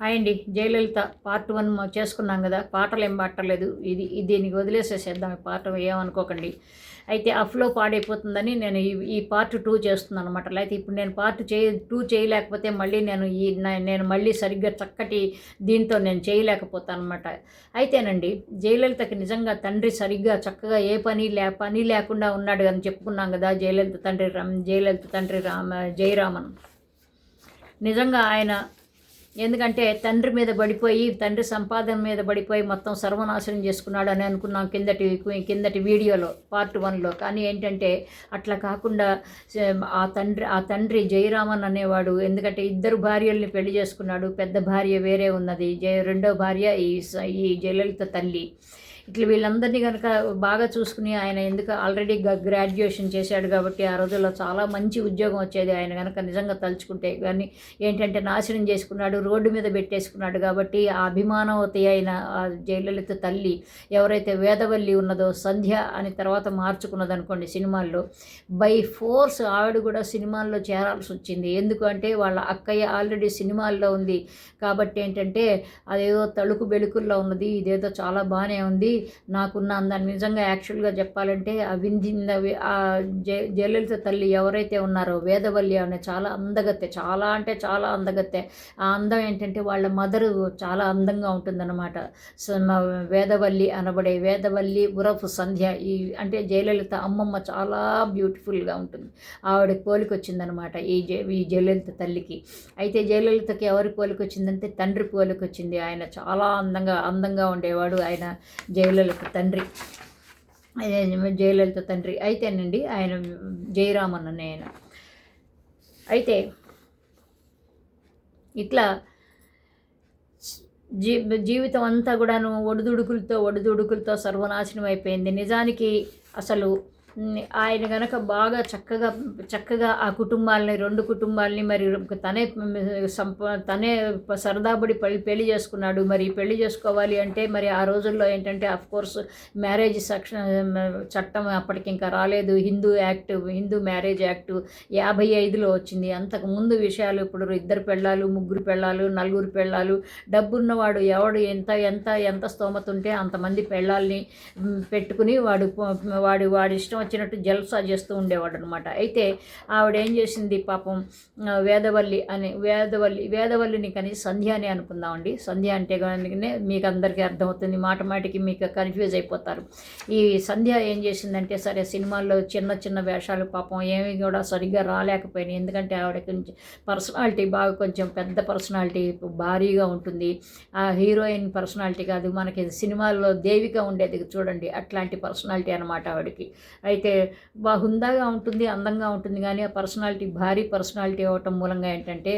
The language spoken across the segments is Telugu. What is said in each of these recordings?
హాయ్ అండి జయలలిత పార్ట్ వన్ చేసుకున్నాం కదా పాటలు ఏం పట్టలేదు ఇది దీనికి వదిలేసేసేద్దాం ఈ పాట ఏమనుకోకండి. అయితే అఫ్లో పాడైపోతుందని నేను ఈ ఈ పార్ట్ టూ చేస్తున్నాను అనమాట లేకపోతే ఇప్పుడు నేను పార్ట్ చేయ టూ చేయలేకపోతే మళ్ళీ నేను ఈ నేను మళ్ళీ సరిగ్గా చక్కటి దీంతో నేను చేయలేకపోతాను అనమాట అయితేనండి జయలలితకి నిజంగా తండ్రి సరిగ్గా చక్కగా ఏ పని లే పని లేకుండా ఉన్నాడు అని చెప్పుకున్నాం కదా జయలలిత తండ్రి రామ్ జయలలిత తండ్రి రామ జయరామన్. నిజంగా ఆయన ఎందుకంటే తండ్రి మీద పడిపోయి తండ్రి సంపాదన మీద పడిపోయి మొత్తం సర్వనాశనం చేసుకున్నాడు అని అనుకున్నాం కిందటి కిందటి వీడియోలో పార్ట్ వన్లో కానీ ఏంటంటే అట్లా కాకుండా ఆ తండ్రి ఆ తండ్రి జయరామన్ అనేవాడు ఎందుకంటే ఇద్దరు భార్యల్ని పెళ్ళి చేసుకున్నాడు. పెద్ద భార్య వేరే ఉన్నది. జయ రెండో భార్య ఈ ఈ జయలలిత తల్లి. ఇట్లా వీళ్ళందరినీ కనుక బాగా చూసుకుని ఆయన ఎందుకు ఆల్రెడీ గ్రాడ్యుయేషన్ చేశాడు కాబట్టి ఆ రోజుల్లో చాలా మంచి ఉద్యోగం వచ్చేది. ఆయన కనుక నిజంగా తలుచుకుంటే కానీ ఏంటంటే నాశనం చేసుకున్నాడు రోడ్డు మీద పెట్టేసుకున్నాడు కాబట్టి ఆ అభిమానవతి అయిన ఆ జయలలిత తల్లి ఎవరైతే వేదవల్లి ఉన్నదో సంధ్య అని తర్వాత మార్చుకున్నది అనుకోండి సినిమాల్లో బై ఫోర్స్ ఆవిడ కూడా సినిమాల్లో చేరాల్సి వచ్చింది. ఎందుకంటే వాళ్ళ అక్కయ్య ఆల్రెడీ సినిమాల్లో ఉంది కాబట్టి ఏంటంటే అదేదో తళుకు బెలుకుల్లో ఉన్నది ఇదేదో చాలా బాగానే ఉంది నాకున్న అందాన్ని నిజంగా యాక్చువల్గా చెప్పాలంటే ఆ విందింద జయలలిత తల్లి ఎవరైతే ఉన్నారో వేదవల్లి అనే చాలా అందగత్తె చాలా అంటే చాలా అందగత్తె. ఆ అందం ఏంటంటే వాళ్ళ మదరు చాలా అందంగా ఉంటుందన్నమాట. వేదవల్లి అనబడే వేదవల్లి ఉరఫ్ సంధ్య ఈ అంటే జయలలిత అమ్మమ్మ చాలా బ్యూటిఫుల్గా ఉంటుంది. ఆవిడ పోలికొచ్చిందనమాట ఈ జయ ఈ జయలలిత తల్లికి. అయితే జయలలితకి ఎవరి పోలికొచ్చిందంటే తండ్రి పోలికొచ్చింది. ఆయన చాలా అందంగా అందంగా ఉండేవాడు. ఆయన జయలలిత తండ్రి. జయలలిత తండ్రి అయితేనండి ఆయన జయరామన్ అనే ఆయన. అయితే ఇట్లా జీ జీవితం అంతా కూడాను ఒడిదుడుకులతో ఒడిదుడుకులతో సర్వనాశనం అయిపోయింది. నిజానికి అసలు ఆయన గనక బాగా చక్కగా చక్కగా ఆ కుటుంబాలని రెండు కుటుంబాలని మరి తనే సంప తనే సరదాబడి పెళ్ళి పెళ్ళి చేసుకున్నాడు. మరి పెళ్ళి చేసుకోవాలి అంటే మరి ఆ రోజుల్లో ఏంటంటే అఫ్ కోర్స్ మ్యారేజ్ సెక్షన్ చట్టం అప్పటికి ఇంకా రాలేదు. Hindu act Hindu marriage act యాభై ఐదులో వచ్చింది. అంతకు ముందు విషయాలు ఇప్పుడు ఇద్దరు పెళ్ళాలు ముగ్గురు పెళ్ళాలు నలుగురు పెళ్ళాలు డబ్బున్నవాడు ఎవడు ఎంత ఎంత ఎంత స్తోమత ఉంటే అంతమంది పెళ్ళాలని పెట్టుకుని వాడు వాడు వాడి ఇష్టం వచ్చినట్టు జల్సా చేస్తూ ఉండేవాడు అనమాట అయితే ఆవిడ ఏం చేసింది పాపం వేదవల్లి అని వేదవల్లి వేదవల్లిని కానీ సంధ్య అని అనుకుందామండి. సంధ్య అంటే మీకు అందరికీ అర్థమవుతుంది మాట మాటికి మీకు కన్ఫ్యూజ్ అయిపోతారు. ఈ సంధ్య ఏం చేసిందంటే సరే సినిమాల్లో చిన్న చిన్న వేషాలు పాపం ఏమి కూడా సరిగ్గా రాలేకపోయినాయి. ఎందుకంటే ఆవిడ కొంచెం పర్సనాలిటీ బాగా కొంచెం పెద్ద పర్సనాలిటీ భారీగా ఉంటుంది. ఆ హీరోయిన్ పర్సనాలిటీ కాదు మనకి సినిమాల్లో దేవిక ఉండేది చూడండి అట్లాంటి పర్సనాలిటీ అనమాట ఆవిడకి. అయితే బా హుందాగా ఉంటుంది అందంగా ఉంటుంది. కానీ ఆ పర్సనాలిటీ భారీ పర్సనాలిటీ అవ్వటం మూలంగా ఏంటంటే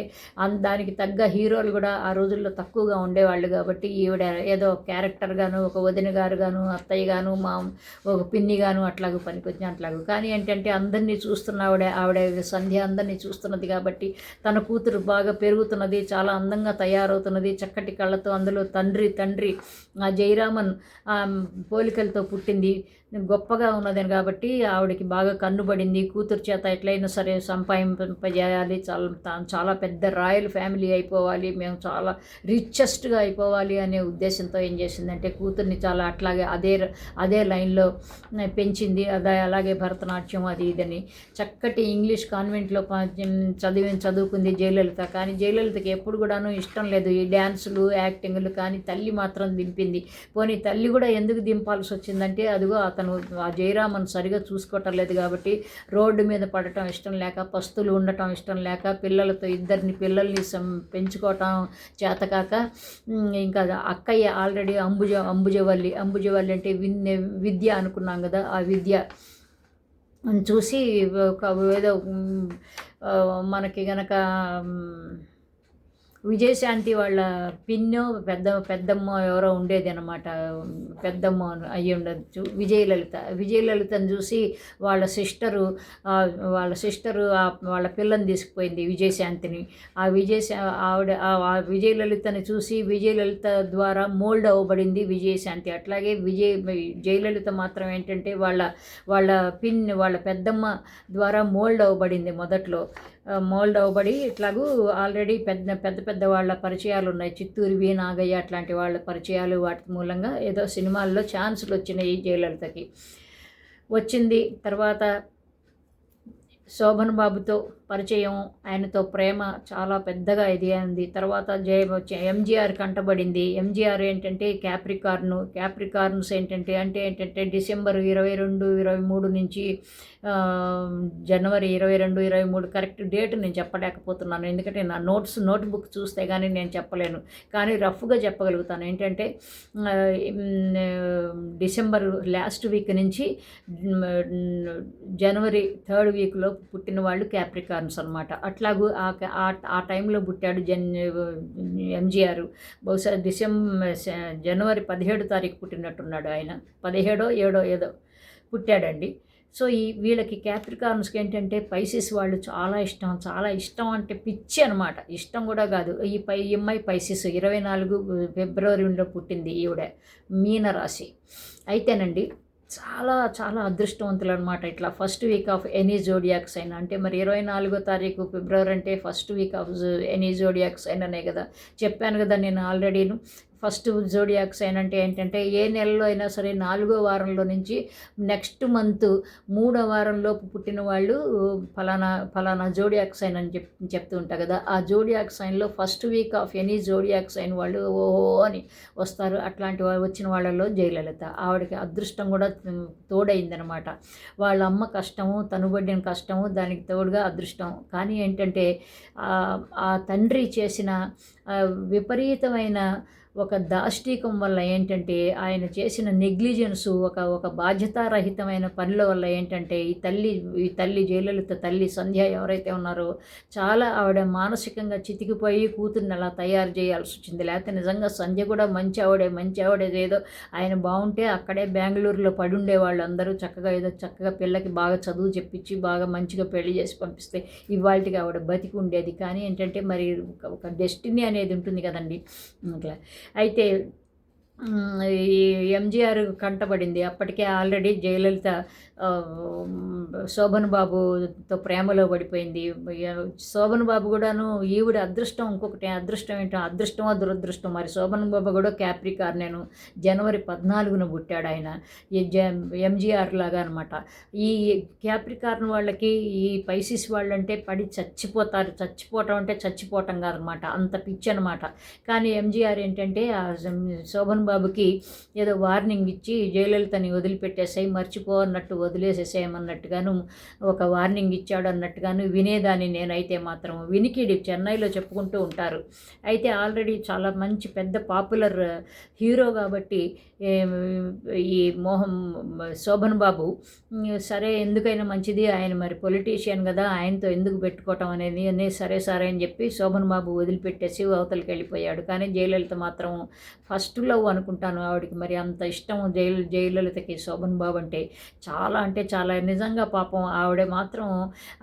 దానికి తగ్గ హీరోలు కూడా ఆ రోజుల్లో తక్కువగా ఉండేవాళ్ళు కాబట్టి ఈవిడ ఏదో క్యారెక్టర్ గాను ఒక వదిన గారు గాను అత్తయ్య గాను మా ఒక పిన్ని గాను అట్లాగూ పనికొచ్చిన అట్లాగూ. కానీ ఏంటంటే అందరినీ చూస్తున్న ఆవిడ ఆవిడ సంధ్య అందరినీ చూస్తున్నది కాబట్టి తన కూతురు బాగా పెరుగుతున్నది చాలా అందంగా తయారవుతున్నది. చక్కటి కళ్ళతో అందులో తండ్రి తండ్రి ఆ జయరామన్ పోలికలతో పుట్టింది. గొప్పగా ఉన్నదని కాబట్టి ఆవిడకి బాగా కన్నుబడింది కూతురు చేత ఎట్లయినా సరే సంపాదింపజేయాలి చాలా తాను చాలా పెద్ద రాయల్ ఫ్యామిలీ అయిపోవాలి మేము చాలా రిచెస్ట్గా అయిపోవాలి అనే ఉద్దేశంతో ఏం చేసిందంటే కూతుర్ని చాలా అట్లాగే అదే అదే లైన్లో పెంచింది అదే అలాగే భరతనాట్యం అది ఇదని. చక్కటి ఇంగ్లీష్ కాన్వెంట్లో చదివి చదువుకుంది జయలలిత. కానీ జయలలితకి ఎప్పుడు కూడాను ఇష్టం లేదు. ఈ డ్యాన్సులు యాక్టింగ్లు కానీ తల్లి మాత్రం దింపింది. పోనీ తల్లి కూడా ఎందుకు దింపాల్సి వచ్చిందంటే అదిగో అతను ఆ జయరామన్ సరిగా చూసుకోవటం లేదు కాబట్టి రోడ్డు మీద పడటం ఇష్టం లేక పస్తులు ఉండటం ఇష్టం లేక పిల్లలతో ఇద్దరిని పిల్లల్ని సం- పెంచుకోవటం చేతకాక ఇంకా అక్కయ్య ఆల్రెడీ అంబుజ అంబుజవల్లి అంబుజవల్లి అంటే విన్ విద్య అనుకున్నాం కదా ఆ విద్య. చూసి ఒక ఏదో మనకి గనక విజయశాంతి వాళ్ళ పిన్ను పెద్ద పెద్దమ్మ ఎవరో ఉండేది అనమాట పెద్దమ్మ అయ్యి ఉండొచ్చు. విజయలలిత విజయలలితను చూసి వాళ్ళ సిస్టరు వాళ్ళ సిస్టరు వాళ్ళ పిల్లని తీసుకుపోయింది విజయశాంతిని. ఆ విజయశా ఆవిడ ఆ ఆ విజయలలితని చూసి విజయలలిత ద్వారా మోల్డ్ అవ్వబడింది విజయశాంతి. అట్లాగే విజయ జయలలిత మాత్రం ఏంటంటే వాళ్ళ వాళ్ళ పిన్ వాళ్ళ పెద్దమ్మ ద్వారా మోల్డ్ అవ్వబడింది మొదట్లో. మోల్డ్ అవ్వబడి ఇట్లాగూ ఆల్రెడీ పెద్ద పెద్ద పెద్ద వాళ్ళ పరిచయాలు ఉన్నాయి. చిత్తూరు వి నాగయ్య అట్లాంటి వాళ్ళ పరిచయాలు వాటి మూలంగా ఏదో సినిమాల్లో ఛాన్సులు వచ్చినాయి జయలలితకి. వచ్చింది తర్వాత శోభన్ బాబుతో పరిచయం ఆయనతో ప్రేమ చాలా పెద్దగా ఇది అయింది తర్వాత జయ ఎంజీఆర్ కంటబడింది. ఎంజీఆర్ ఏంటంటే క్యాప్రికార్ను క్యాప్రికార్న్స్ ఏంటంటే అంటే ఏంటంటే డిసెంబర్ ఇరవై రెండు ఇరవై మూడు నుంచి జనవరి ఇరవై రెండు ఇరవై మూడు కరెక్ట్ డేట్ నేను చెప్పలేకపోతున్నాను. ఎందుకంటే నా నోట్స్ నోట్ బుక్ చూస్తే కానీ నేను చెప్పలేను. కానీ రఫ్గా చెప్పగలుగుతాను. ఏంటంటే డిసెంబర్ లాస్ట్ వీక్ నుంచి జనవరి థర్డ్ వీక్లో పుట్టిన వాళ్ళు క్యాప్రికార్న్స్ అనమాట అట్లాగూ ఆ టైంలో పుట్టాడు జన్ ఎంజీఆర్. బహుశా డిసెంబర్ జనవరి పదిహేడు తారీఖు పుట్టినట్టున్నాడు ఆయన. పదిహేడో ఏడో ఏదో పుట్టాడండి. సో ఈ వీళ్ళకి క్యాప్రికార్న్స్కి ఏంటంటే పైసిస్ వాళ్ళు చాలా ఇష్టం. చాలా ఇష్టం అంటే పిచ్చి అనమాట ఇష్టం కూడా కాదు. ఈ పై ఎంఐ పైసిస్ ఇరవై నాలుగు ఫిబ్రవరిలో పుట్టింది ఈవిడ. మీనరాశి. అయితేనండి చాలా చాలా అదృష్టవంతులు అనమాట ఇట్లా first week of any zodiacs అయినా. అంటే మరి ఇరవై నాలుగో తారీఖు ఫిబ్రవరి అంటే first week of any zodiacs అయిననే కదా. చెప్పాను కదా నేను ఆల్రెడీను ఫస్ట్ జోడియాక్ సైన్ అంటే ఏంటంటే ఏ నెలలో అయినా సరే నాలుగో వారంలో నుంచి నెక్స్ట్ మంత్ మూడో వారంలోపు పుట్టిన వాళ్ళు ఫలానా ఫలానా జోడియాక్ సైన్ అని చెప్ చెప్తూ ఉంటారు కదా. ఆ zodiac సైన్లో first week of any zodiac sign వాళ్ళు ఓహో అని వస్తారు. అట్లాంటి వచ్చిన వాళ్ళలో జయలలిత. ఆవిడకి అదృష్టం కూడా తోడైందనమాట వాళ్ళ అమ్మ కష్టము తనుబడిన కష్టము దానికి తోడుగా అదృష్టం. కానీ ఏంటంటే ఆ తండ్రి చేసిన విపరీతమైన ఒక దాష్టీకం వల్ల ఏంటంటే ఆయన చేసిన నెగ్లిజెన్స్ ఒక ఒక బాధ్యతారహితమైన పనుల వల్ల ఏంటంటే ఈ తల్లి ఈ తల్లి జయలలిత తల్లి సంధ్య ఎవరైతే ఉన్నారో చాలా ఆవిడ మానసికంగా చితికిపోయి కూతుర్ని అలా తయారు చేయాల్సి వచ్చింది. లేకపోతే నిజంగా సంధ్య కూడా మంచి ఆవిడే మంచి ఆవిడే. ఏదో ఆయన బాగుంటే అక్కడే బెంగళూరులో పడుండే వాళ్ళు అందరూ చక్కగా ఏదో చక్కగా పిల్లకి బాగా చదువు చెప్పించి బాగా మంచిగా పెళ్ళి చేసి పంపిస్తే ఇవాళకి ఆవిడ బతికి ఉండేది కానీ ఏంటంటే మరి ఒక డెస్టినీ అనేది ఉంటుంది కదండి. అట్లా అయితే ఈ ఎంజీఆర్ కంటబడింది అప్పటికే ఆల్రెడీ జయలలిత శోభన్ బాబుతో ప్రేమలో పడిపోయింది. శోభన్ బాబు కూడాను ఈవిడ అదృష్టం ఇంకొకటి అదృష్టం ఏంటో అదృష్టమో దురదృష్టం? మరి శోభన్ బాబు కూడా క్యాప్రికార్ నేను జనవరి పద్నాలుగున పుట్టాడు ఆయన. ఎంజీఆర్ లాగా అనమాట ఈ క్యాప్రికార్న్ వాళ్ళకి ఈ పైసిస్ వాళ్ళంటే పడి చచ్చిపోతారు. చచ్చిపోవటం అంటే చచ్చిపోవటం కాదనమాట అంత పిచ్చి అనమాట కానీ ఎంజీఆర్ ఏంటంటే శోభన్ బాబుకి ఏదో వార్నింగ్ ఇచ్చి జయలలితని వదిలిపెట్టేసాయి మర్చిపో అన్నట్టు వదిలేసేసేయమన్నట్టుగాను ఒక వార్నింగ్ ఇచ్చాడు అన్నట్టుగాను వినేదాన్ని నేనైతే మాత్రం. వినికిడి చెన్నైలో చెప్పుకుంటూ ఉంటారు. అయితే ఆల్రెడీ చాలా మంచి పెద్ద పాపులర్ హీరో కాబట్టి ఈ మోహం శోభన్ బాబు సరే ఎందుకైనా మంచిది ఆయన మరి పొలిటీషియన్ కదా ఆయనతో ఎందుకు పెట్టుకోవటం అనేది అనే సరే సరే అని చెప్పి శోభన్ బాబు వదిలిపెట్టేసి అవతలకి వెళ్ళిపోయాడు కానీ జయలలిత మాత్రం ఫస్ట్లో వన్ అనుకుంటాను ఆవిడకి. మరి అంత ఇష్టం జైలు జయలలితకి శోభన్ బాబు అంటే చాలా అంటే చాలా. నిజంగా పాపం ఆవిడ మాత్రం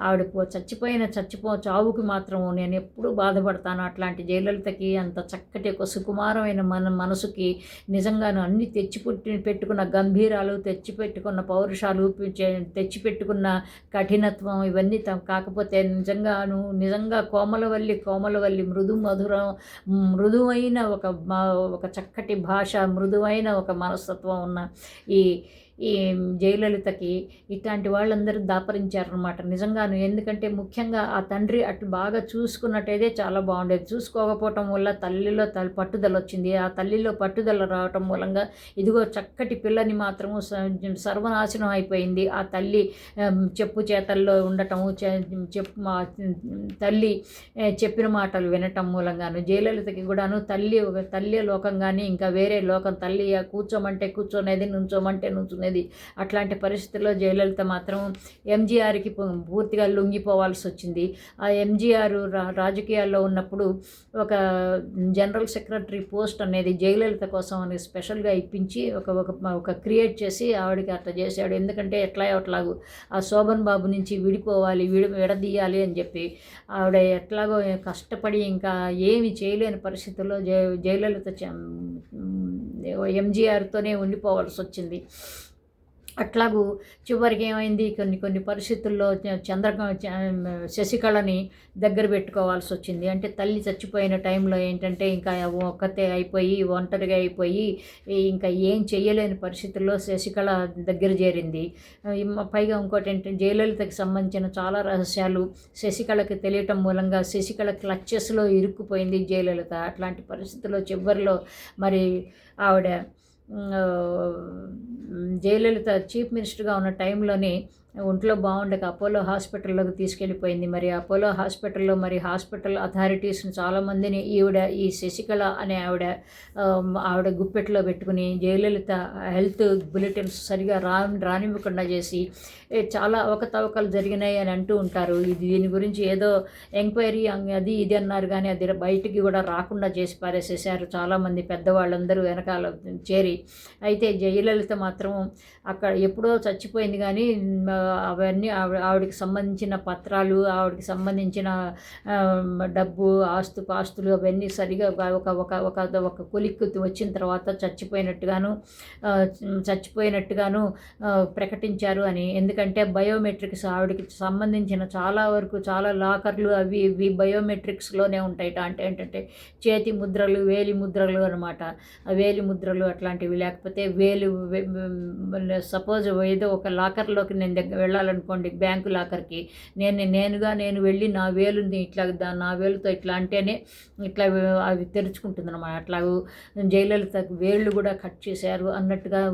ఆవిడ చచ్చిపోయిన చచ్చిపో చావుకి మాత్రం నేను ఎప్పుడూ బాధపడతాను. అట్లాంటి జయలలితకి అంత చక్కటి ఒక సుకుమారమైన మన మనసుకి నిజంగాను అన్ని అన్ని తెచ్చిపెట్టి పెట్టుకున్న గంభీరాలు తెచ్చిపెట్టుకున్న పౌరుషాలు తెచ్చిపెట్టుకున్న కఠినత్వం ఇవన్నీ కాకపోతే నిజంగాను నిజంగా కోమలవల్లి కోమలవల్లి మృదు మధురం మృదువైన ఒక ఒక చక్కటి భాష మృదువైన ఒక మనస్తత్వం ఉన్న ఈ ఈ జయలలితకి ఇట్లాంటి వాళ్ళందరూ దాపరించారనమాట నిజంగాను ఎందుకంటే ముఖ్యంగా ఆ తండ్రి అటు బాగా చూసుకున్నట్టయితే చాలా బాగుండేది. చూసుకోకపోవటం వల్ల తల్లిలో తల్లి పట్టుదల వచ్చింది. ఆ తల్లిలో పట్టుదల రావటం మూలంగా ఇదిగో చక్కటి పిల్లని మాత్రము సర్వనాశనం అయిపోయింది. ఆ తల్లి చెప్పు చేతల్లో ఉండటము చెప్పు మా తల్లి చెప్పిన మాటలు వినటం మూలంగాను జయలలితకి కూడాను తల్లి తల్లి లోకం కానీ ఇంకా వేరే లోకం తల్లి కూర్చోమంటే కూర్చోనేది నుంచోమంటే నుంచునేది ఉన్నది అట్లాంటి పరిస్థితుల్లో జయలలిత మాత్రం ఎంజీఆర్కి పూర్తిగా లొంగిపోవాల్సి వచ్చింది. ఆ ఎంజీఆర్ రాజకీయాల్లో ఉన్నప్పుడు ఒక జనరల్ సెక్రటరీ పోస్ట్ అనేది జయలలిత కోసం అని స్పెషల్గా ఇప్పించి ఒక ఒక ఒక క్రియేట్ చేసి ఆవిడకి అట్లా చేశాడు. ఎందుకంటే ఎట్లా ఎట్లాగూ ఆ శోభన్ బాబు నుంచి విడిపోవాలి విడి విడదీయాలి అని చెప్పి ఆవిడ ఎట్లాగో కష్టపడి ఇంకా ఏమి చేయలేని పరిస్థితుల్లో జయ జయలలిత ఎంజీఆర్తోనే ఉండిపోవాల్సి వచ్చింది. అట్లాగూ చివరికి ఏమైంది? కొన్ని కొన్ని పరిస్థితుల్లో చంద్ర చ- శశికళని దగ్గర పెట్టుకోవాల్సి వచ్చింది. అంటే తల్లి చచ్చిపోయిన టైంలో ఏంటంటే ఇంకా ఒక్కతే అయిపోయి ఒంటరిగా అయిపోయి ఇంకా ఏం చేయలేని పరిస్థితుల్లో శశికళ దగ్గర చేరింది. పైగా ఇంకోటి ఏంటంటే జయలలితకి సంబంధించిన చాలా రహస్యాలు శశికళకి తెలియటం మూలంగా శశికళ క్లచ్చెస్లో ఇరుక్కుపోయింది జయలలిత. అట్లాంటి పరిస్థితుల్లో చివరిలో మరి ఆవిడ జయలలిత చీఫ్ మినిస్టర్గా ఉన్న టైంలోనే ఒంట్లో బాగుండక అపోలో హాస్పిటల్లోకి తీసుకెళ్ళిపోయింది. మరి అపోలో హాస్పిటల్లో మరి హాస్పిటల్ అథారిటీస్ని చాలామందిని ఈవిడ ఈ శశికళ అనే ఆవిడ ఆవిడ గుప్పెట్లో పెట్టుకుని జయలలిత హెల్త్ బులెటిన్స్ సరిగా రా రానివ్వకుండా చేసి చాలా అవకతవకలు జరిగినాయి అని అంటూ ఉంటారు. ఇది దీని గురించి ఏదో ఎంక్వైరీ అది ఇది అన్నారు కానీ అది బయటికి కూడా రాకుండా చేసి పారేసేసారు చాలామంది పెద్దవాళ్ళందరూ వెనకాల చేరి. అయితే జయలలిత మాత్రం అక్కడ ఎప్పుడో చచ్చిపోయింది కానీ అవన్నీ ఆవిడ ఆవిడకి సంబంధించిన పత్రాలు ఆవిడకి సంబంధించిన డబ్బు ఆస్తు పాస్తులు అవన్నీ సరిగా ఒక ఒక ఒక ఒక కొలిక్కు వచ్చిన తర్వాత చచ్చిపోయినట్టుగాను చచ్చిపోయినట్టుగాను ప్రకటించారు అని. ఎందుకంటే బయోమెట్రిక్స్ ఆవిడకి సంబంధించిన చాలా వరకు చాలా లాకర్లు అవి ఇవి బయోమెట్రిక్స్లోనే ఉంటాయి అంటే ఏంటంటే చేతి ముద్రలు వేలి ముద్రలు అనమాట వేలి ముద్రలు అట్లాంటివి లేకపోతే వేలు సపోజ్ ఏదో ఒక లాకర్లోకి నేను దగ్గర వెళ్ళాలనుకోండి బ్యాంకు లాకర్కి. నేను నేనుగా నేను వెళ్ళి నా వేలుని ఇట్లా దా- నా వేలుతో ఇట్లా అంటేనే ఇట్లా అవి తెరుచుకుంటుంది అనమాట అట్లా జయలలిత వేళ్ళు కూడా కట్ చేశారు అన్నట్టుగా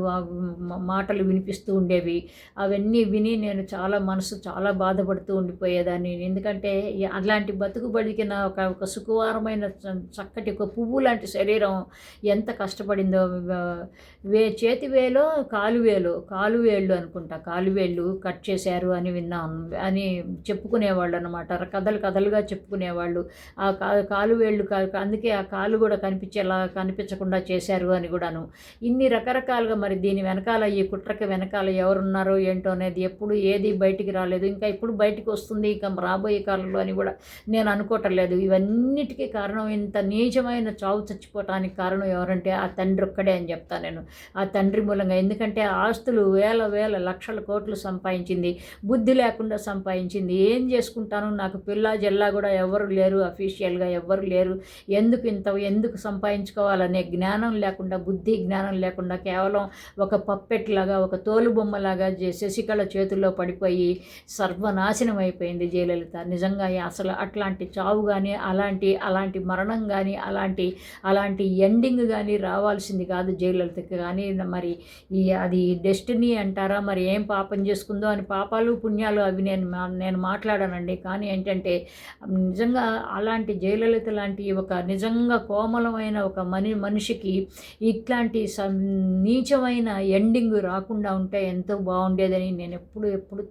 మాటలు వినిపిస్తూ ఉండేవి. అవన్నీ విని నేను చాలా మనసు చాలా బాధపడుతూ ఉండిపోయేదాన్ని. ఎందుకంటే అలాంటి బతుకు బతికిన ఒక ఒక సుకుమారమైన చ- చక్కటి ఒక పువ్వు లాంటి శరీరం ఎంత కష్టపడిందో. వే చేతి వేలో కాలు వేలు అనుకుంటా. కాలువేళ్ళు కట్ కట్ చేశారు అని విన్నాం అని చెప్పుకునేవాళ్ళు అనమాట కథలు కథలుగా చెప్పుకునేవాళ్ళు. ఆ కా కాలు వేళ్ళు అందుకే ఆ కాలు కూడా కనిపించేలా కనిపించకుండా చేశారు అని కూడాను. ఇన్ని రకరకాలుగా మరి దీని వెనకాల ఈ కుట్రకి వెనకాల ఎవరున్నారో ఏంటో అనేది ఎప్పుడు ఏది బయటికి రాలేదు. ఇంకా ఇప్పుడు బయటికి వస్తుంది ఇంకా రాబోయే కాలంలో అని కూడా నేను అనుకోవటం లేదు. ఇవన్నిటికీ కారణం ఇంత నీచమైన చావు చచ్చిపోవటానికి కారణం ఎవరంటే ఆ తండ్రి ఒక్కడే అని చెప్తాను నేను. ఆ తండ్రి మూలంగా. ఎందుకంటే ఆస్తులు వేల వేల లక్షల కోట్లు సంపాదించింది బుద్ధి లేకుండా సంపాదించింది. ఏం చేసుకుంటాను నాకు పిల్ల జల్లా కూడా ఎవరు లేరు అఫీషియల్గా ఎవరు లేరు. ఎందుకు ఇంత ఎందుకు సంపాదించుకోవాలనే జ్ఞానం లేకుండా బుద్ధి జ్ఞానం లేకుండా కేవలం ఒక పప్పెట్ లాగా ఒక తోలుబొమ్మలాగా శశికళ చేతుల్లో పడిపోయి సర్వనాశనం అయిపోయింది జయలలిత. నిజంగా అసలు అట్లాంటి చావు కానీ అలాంటి అలాంటి మరణం కానీ అలాంటి అలాంటి ఎండింగ్ కానీ రావాల్సింది కాదు జయలలితకి. కానీ మరి ఈ అది డెస్టినీ అంటారా? మరి ఏం పాపం చేసుకుందో అని పాపాలు పుణ్యాలు అవి నేను మా- నేను మాట్లాడానండి. కానీ ఏంటంటే నిజంగా అలాంటి జయలలిత లాంటి ఒక నిజంగా కోమలమైన ఒక మని మనిషికి ఇట్లాంటి సం- నీచమైన ఎండింగ్ రాకుండా ఉంటే ఎంతో బాగుండేదని నేను ఎప్పుడు ఎప్పుడు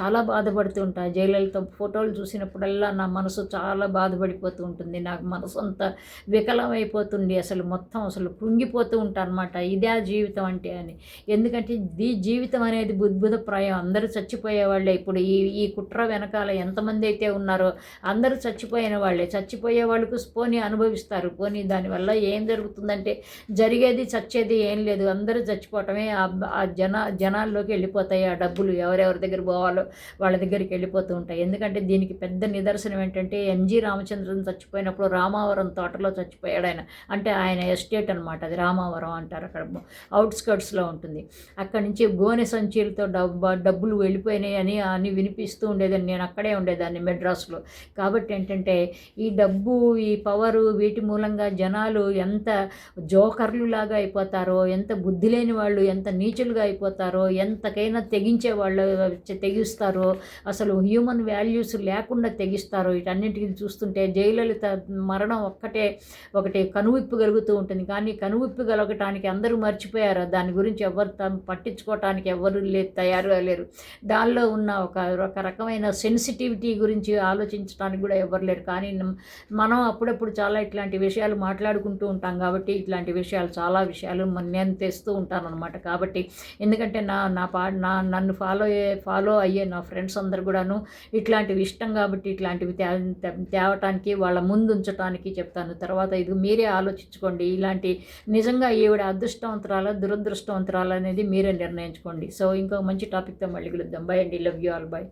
చాలా బాధపడుతూ ఉంటాను జయలలిత ఫోటోలు చూసినప్పుడల్లా నా మనసు చాలా బాధపడిపోతూ ఉంటుంది. నాకు మనసు అంతా వికలమైపోతుంది. అసలు మొత్తం అసలు కృంగిపోతూ ఉంటాను అనమాట ఇదే జీవితం అంటే అని. ఎందుకంటే ఈ జీవితం అనేది బుద్భుతప్రాయం అందరూ చచ్చిపోయే వాళ్ళే. ఇప్పుడు ఈ ఈ కుట్ర వెనకాల ఎంతమంది అయితే ఉన్నారో అందరూ చచ్చిపోయిన వాళ్ళే. చచ్చిపోయే వాళ్ళకు పోనీ అనుభవిస్తారు. పోనీ దానివల్ల ఏం జరుగుతుందంటే జరిగేది చచ్చేది ఏం లేదు. అందరూ చచ్చిపోవటమే ఆ ఆ జన జనాల్లోకి వెళ్ళిపోతాయి ఆ డబ్బులు. ఎవరెవరి దగ్గర పోవాలో వాళ్ళ దగ్గరికి వెళ్ళిపోతూ ఉంటాయి. ఎందుకంటే దీనికి పెద్ద నిదర్శనం ఏంటంటే ఎంజి రామచంద్రన్ చచ్చిపోయినప్పుడు రామావరం తోటలో చచ్చిపోయాడు ఆయన. అంటే ఆయన ఎస్టేట్ అనమాట అది రామావరం అంటారు అక్కడ. అవుట్స్కర్ట్స్లో ఉంటుంది. అక్కడి నుంచి గోనె సంచీలతో డబ్బా డబ్బులు వెళ్ళిపోయినాయి అని అని వినిపిస్తూ ఉండేదని నేను అక్కడే ఉండేదాన్ని మెడ్రాస్లో. కాబట్టి ఏంటంటే ఈ డబ్బు ఈ పవరు వీటి మూలంగా జనాలు ఎంత జోకర్లు లాగా అయిపోతారో ఎంత బుద్ధి లేని వాళ్ళు ఎంత నీచులుగా అయిపోతారో ఎంతకైనా తెగించే వాళ్ళు తెగిస్తారో అసలు హ్యూమన్ వాల్యూస్ లేకుండా తెగిస్తారో వీటన్నిటికీ చూస్తుంటే జయలలిత మరణం ఒక్కటే ఒకటి కనువిప్పు కలుగుతూ ఉంటుంది. కానీ కనువిప్పు కలగటానికి అందరూ మర్చిపోయారు. దాని గురించి ఎవరు పట్టించుకోవటానికి ఎవరు లేదు తయారు లేరు దానిలో ఉన్న ఒక ఒక రకమైన సెన్సిటివిటీ గురించి ఆలోచించడానికి కూడా ఎవ్వరు లేరు. కానీ మనం అప్పుడప్పుడు చాలా ఇట్లాంటి విషయాలు మాట్లాడుకుంటూ ఉంటాం కాబట్టి ఇట్లాంటి విషయాలు చాలా విషయాలు నేను తెస్తూ ఉంటాను అనమాట కాబట్టి ఎందుకంటే నా నా పా నా నన్ను ఫాలో అయ్యే ఫాలో అయ్యే నా ఫ్రెండ్స్ అందరు కూడాను ఇట్లాంటివి ఇష్టం కాబట్టి ఇట్లాంటివి తే తేవటానికి వాళ్ళ ముందు ఉంచటానికి చెప్తాను. తర్వాత ఇది మీరే ఆలోచించుకోండి. ఇలాంటి నిజంగా ఈవిడ అదృష్టవంతరాలు దురదృష్టవంతరాలు అనేది మీరే నిర్ణయించుకోండి. సో ఇంకో మంచి టాపిక్ టాపిక్తో మళ్ళీ కలుద్దాం బై అండి. Love you all by